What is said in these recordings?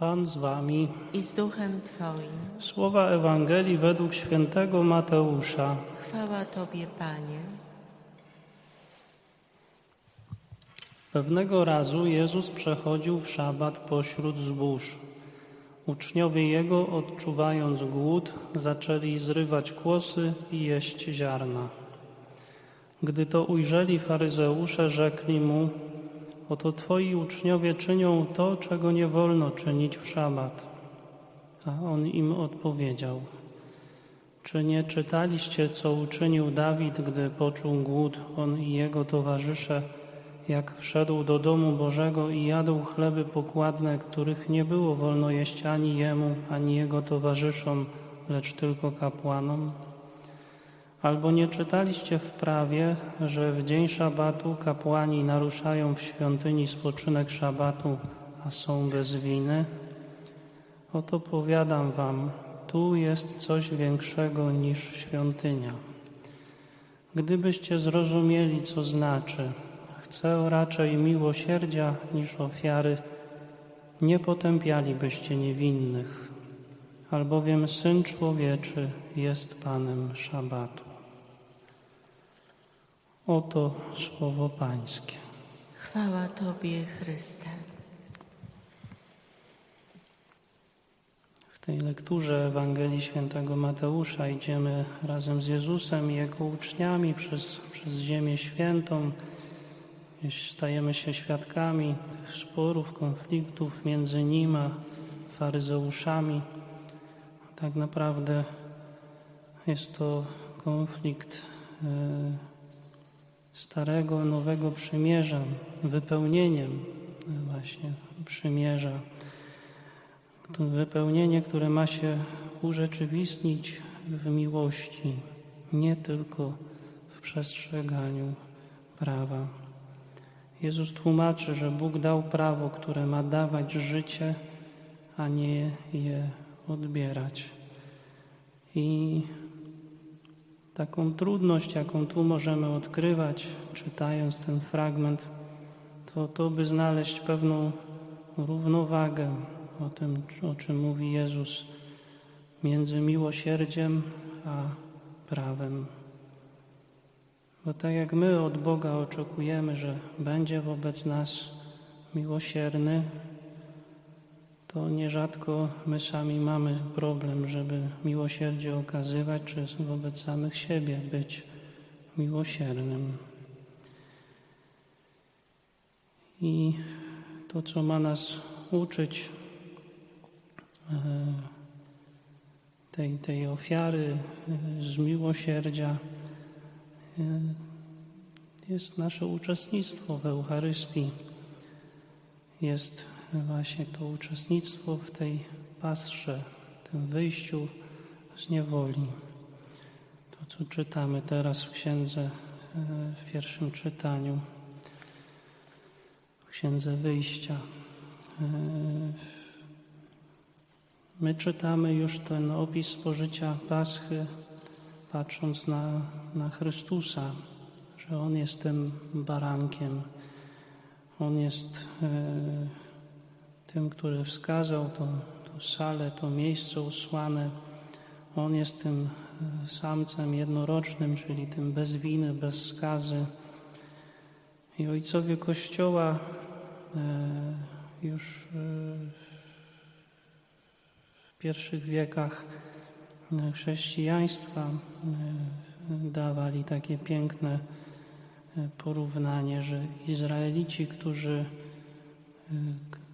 Pan z wami. i z duchem Twoim. Słowa Ewangelii według świętego Mateusza. Chwała Tobie, Panie. Pewnego razu Jezus przechodził w szabat pośród zbóż. Uczniowie Jego, odczuwając głód, zaczęli zrywać kłosy i jeść ziarna. Gdy to ujrzeli faryzeusze, rzekli Mu, oto Twoi uczniowie czynią to, czego nie wolno czynić w szabat. A On im odpowiedział, czy nie czytaliście, co uczynił Dawid, gdy poczuł głód, on i jego towarzysze, jak wszedł do domu Bożego i jadł chleby pokładne, których nie było wolno jeść ani jemu, ani jego towarzyszom, lecz tylko kapłanom? Albo nie czytaliście w prawie, że w dzień szabatu kapłani naruszają w świątyni spoczynek szabatu, a są bez winy? Oto powiadam wam, tu jest coś większego niż świątynia. Gdybyście zrozumieli, co znaczy, chcę raczej miłosierdzia niż ofiary, nie potępialibyście niewinnych, albowiem Syn Człowieczy jest Panem Szabatu. Oto słowo Pańskie. Chwała Tobie, Chryste. W tej lekturze Ewangelii Świętego Mateusza idziemy razem z Jezusem i Jego uczniami przez, przez Ziemię Świętą. Stajemy się świadkami tych sporów, konfliktów między Nim a faryzeuszami. Tak naprawdę jest to konflikt e, Starego, Nowego Przymierza, wypełnieniem właśnie przymierza. To wypełnienie, które ma się urzeczywistnić w miłości, nie tylko w przestrzeganiu prawa. Jezus tłumaczy, że Bóg dał prawo, które ma dawać życie, a nie je odbierać. I taką trudność, jaką tu możemy odkrywać, czytając ten fragment, to to, by znaleźć pewną równowagę o tym, o czym mówi Jezus, między miłosierdziem a prawem. Bo tak jak my od Boga oczekujemy, że będzie wobec nas miłosierny, to nierzadko my sami mamy problem, żeby miłosierdzie okazywać, czy wobec samych siebie być miłosiernym. I to, co ma nas uczyć e, tej, tej ofiary e, z miłosierdzia, e, jest nasze uczestnictwo w Eucharystii. Jest właśnie to uczestnictwo w tej pasrze, tym wyjściu z niewoli. To, co czytamy teraz w księdze, w pierwszym czytaniu, w księdze wyjścia. My czytamy już ten opis spożycia Paschy, patrząc na, na Chrystusa, że On jest tym barankiem. On jest e, tym, który wskazał to, to salę, to miejsce usłane. On jest tym e, samcem jednorocznym, czyli tym bez winy, bez skazy. I ojcowie Kościoła e, już w pierwszych wiekach chrześcijaństwa dawali takie piękne porównanie, że Izraelici, którzy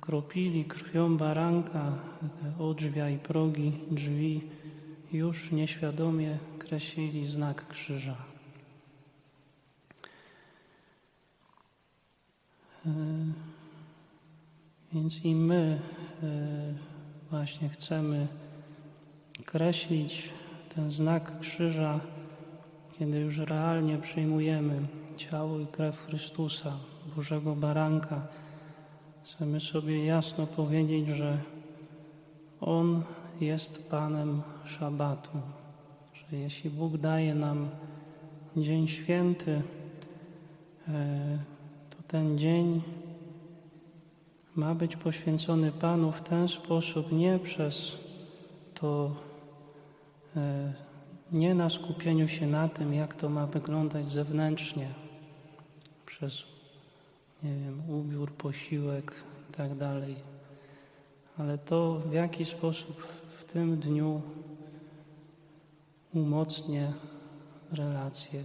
kropili krwią baranka te odrzwia i progi drzwi, już nieświadomie kreślili znak krzyża. Więc i my właśnie chcemy kreślić ten znak krzyża, kiedy już realnie przyjmujemy ciało i krew Chrystusa, Bożego Baranka. Chcemy sobie jasno powiedzieć, że On jest Panem Szabatu, że jeśli Bóg daje nam dzień święty, to ten dzień ma być poświęcony Panu w ten sposób, nie przez to, e, nie na skupieniu się na tym, jak to ma wyglądać zewnętrznie, przez, nie wiem, ubiór, posiłek i tak ale to, w jaki sposób w tym dniu umocnię relacje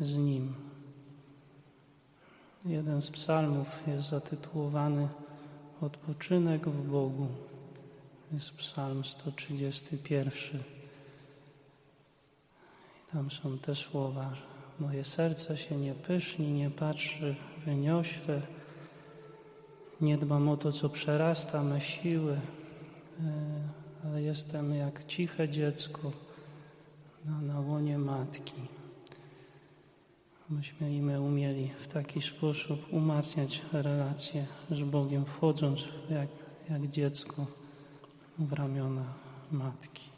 z Nim. Jeden z psalmów jest zatytułowany Odpoczynek w Bogu. Jest psalm 131. I tam są te słowa, moje serce się nie pyszni, nie patrzy wyniośle, nie dbam o to, co przerasta me siły, e, ale jestem jak ciche dziecko na, na łonie matki. Myśmy i my umieli w taki sposób umacniać relacje z Bogiem, wchodząc jak, jak dziecko w ramiona matki.